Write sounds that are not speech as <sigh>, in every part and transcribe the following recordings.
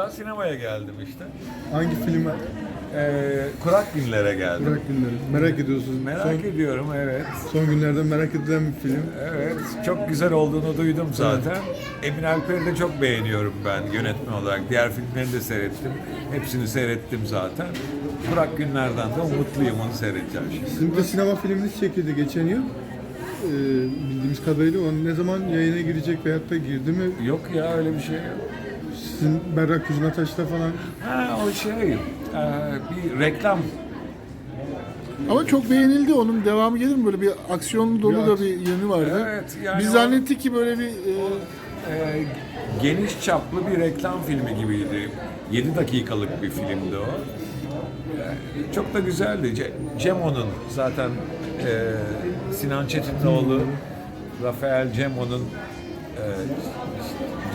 Ben sinemaya geldim işte. Hangi filme? Ee, kurak günlere geldim. Bırak günleri. Merak ediyorsunuz. Merak son, ediyorum evet. son günlerden merak edilen bir film. Evet çok güzel olduğunu duydum zaten. Emin Alper'i de çok beğeniyorum ben yönetmen olarak. Diğer filmlerini de seyrettim. Hepsini seyrettim zaten. Kurak günlerden de umutluyum onu seyredeceğim şimdi. Sizin de sinema filminiz çekildi geçen yıl. Ee, bildiğimiz kadarıyla o ne zaman yayına girecek veyahut da girdi mi? Yok ya öyle bir şey yok. Sizin Berrak Kuzun Ataş'ta falan Ha o şey e, bir reklam Ama çok beğenildi. Onun devamı gelir mi? Böyle bir aksiyonlu dolu da bir yönü vardı. Evet, yani Biz o- zannettik ki böyle bir e, e, geniş çaplı bir reklam filmi gibiydi. 7 dakikalık bir filmdi o. E, çok da güzeldi. Ce- Cemo'nun zaten e, Sinan Çetinoğlu, Rafael Cemo'nun e,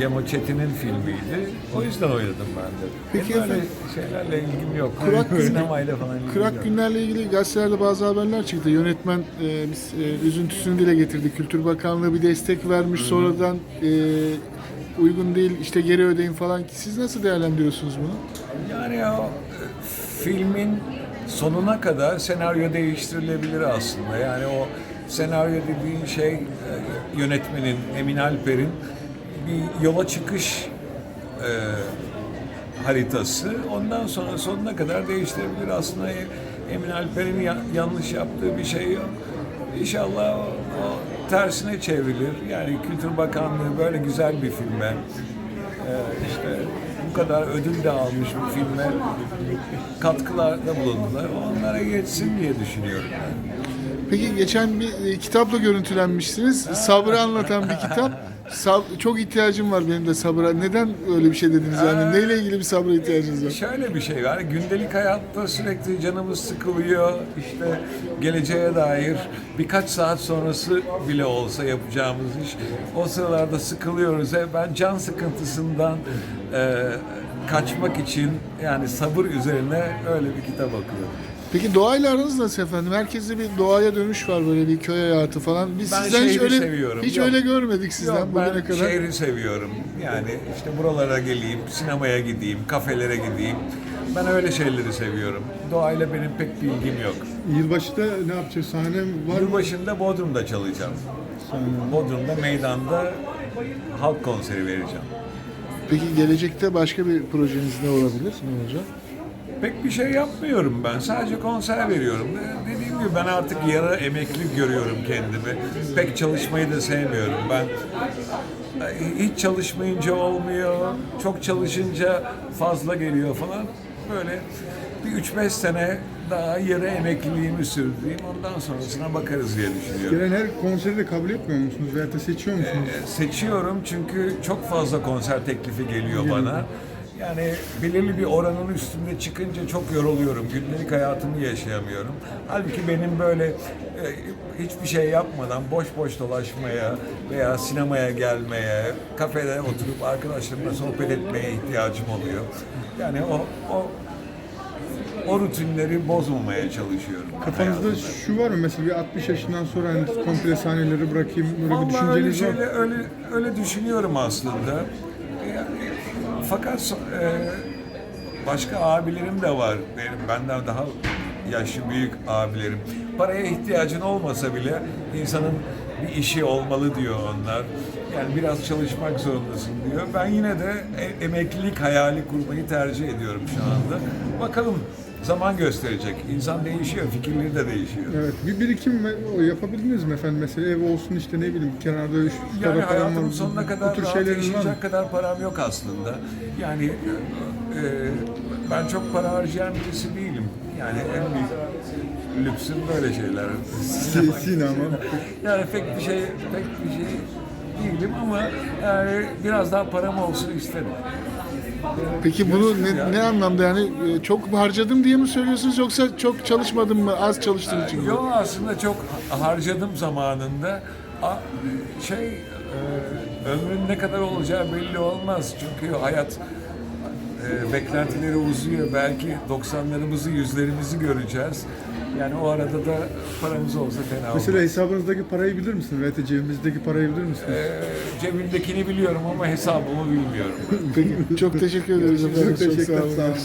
Cemo Çetin'in filmiydi. O yüzden oynadım ben de. Peki Benim efendim, şeylerle ilgim yok. Günler- <laughs> Sinemayla falan ilgim Kırak yok. günlerle ilgili gazetelerde bazı haberler çıktı. Yönetmen e, biz, e, üzüntüsünü dile getirdi. Kültür Bakanlığı bir destek vermiş. Sonradan e, uygun değil işte geri ödeyin falan. Siz nasıl değerlendiriyorsunuz bunu? Yani o e, filmin sonuna kadar senaryo değiştirilebilir aslında. Yani o senaryo dediğin şey e, yönetmenin Emin Alper'in bir yola çıkış e, haritası. Ondan sonra sonuna kadar değiştirebilir. Aslında E- Emin Alper'in ya- yanlış yaptığı bir şey yok. İnşallah o, o tersine çevrilir. Yani Kültür Bakanlığı böyle güzel bir filme e, işte bu kadar ödül de almış bir filme katkılarda bulundular. Onlara geçsin diye düşünüyorum ben. Peki geçen bir e, kitapla görüntülenmişsiniz. Sabrı anlatan bir kitap. <laughs> Sab- çok ihtiyacım var benim de sabıra. Neden öyle bir şey dediniz yani? Neyle ilgili bir sabra ihtiyacınız var? Şöyle bir şey var. Gündelik hayatta sürekli canımız sıkılıyor. İşte geleceğe dair birkaç saat sonrası bile olsa yapacağımız iş. O sıralarda sıkılıyoruz. E, Ben can sıkıntısından e, kaçmak için yani sabır üzerine öyle bir kitap okuyorum. Peki doğayla aranız nasıl efendim? Herkeste bir doğaya dönüş var böyle bir köy hayatı falan. Biz Ben sizden hiç şehri öyle seviyorum. hiç Yok. öyle görmedik sizden Yok, bugüne ben kadar. şehri seviyorum. Yani işte buralara geleyim, sinemaya gideyim, kafelere gideyim. Ben öyle şeyleri seviyorum. Doğayla benim pek bir ilgim yok. yılbaşında ne yapacak? Sahne var mı? Yılbaşında Bodrum'da çalacağım. Bodrum'da meydanda halk konseri vereceğim. Peki gelecekte başka bir projeniz ne olabilir? Ne olacak? Pek bir şey yapmıyorum ben. Sadece konser veriyorum. Ee, Dediğim gibi ben artık yarı emekli görüyorum kendimi. Pek çalışmayı da sevmiyorum. Ben e, hiç çalışmayınca olmuyor. Çok çalışınca fazla geliyor falan. Böyle bir 3-5 sene daha yarı emekliliğimi sürdüreyim. Ondan sonrasına bakarız diye düşünüyorum. Gelen her konseri de kabul etmiyor musunuz da seçiyor musunuz? E, seçiyorum çünkü çok fazla konser teklifi geliyor bana. Yani belirli bir oranın üstünde çıkınca çok yoruluyorum. Gündelik hayatımı yaşayamıyorum. Halbuki benim böyle e, hiçbir şey yapmadan boş boş dolaşmaya veya sinemaya gelmeye, kafede oturup arkadaşlarımla sohbet etmeye ihtiyacım oluyor. Yani o o o rutinleri bozmamaya çalışıyorum. Kafanızda şu var mı mesela bir 60 yaşından sonra hani komple sahneleri bırakayım böyle bir Vallahi öyle, düşünceniz var mı? şeyle, öyle, öyle düşünüyorum aslında. Fakat e, başka abilerim de var. Benim benden daha yaşlı büyük abilerim. Paraya ihtiyacın olmasa bile insanın bir işi olmalı diyor onlar. Yani biraz çalışmak zorundasın diyor. Ben yine de e- emeklilik hayali kurmayı tercih ediyorum şu anda. Bakalım zaman gösterecek. İnsan değişiyor, fikirleri de değişiyor. Evet, bir birikim yapabildiniz mi efendim? Mesela ev olsun işte ne bileyim kenarda şu şu Yani param var. sonuna kadar tür rahat yaşayacak kadar param yok aslında. Yani e, ben çok para harcayan birisi değilim. Yani en büyük lüksüm böyle şeyler. Si- Sinema. <laughs> yani pek bir şey pek bir şey değilim ama yani biraz daha param olsun isterim. Peki bunu ne, ne anlamda yani e, çok harcadım diye mi söylüyorsunuz yoksa çok çalışmadım mı az çalıştığım için mi? Yok aslında çok harcadım zamanında. Şey e, ömrün ne kadar olacağı belli olmaz. Çünkü hayat e, beklentileri uzuyor. Belki 90'larımızı, yüzlerimizi göreceğiz. Yani o arada da paramız olsa fena Mesela olmaz. hesabınızdaki parayı bilir misiniz? Veya cebimizdeki parayı bilir misiniz? Ee, cebimdekini biliyorum ama hesabımı bilmiyorum. Peki çok teşekkür ederiz efendim. Çok sağ olun.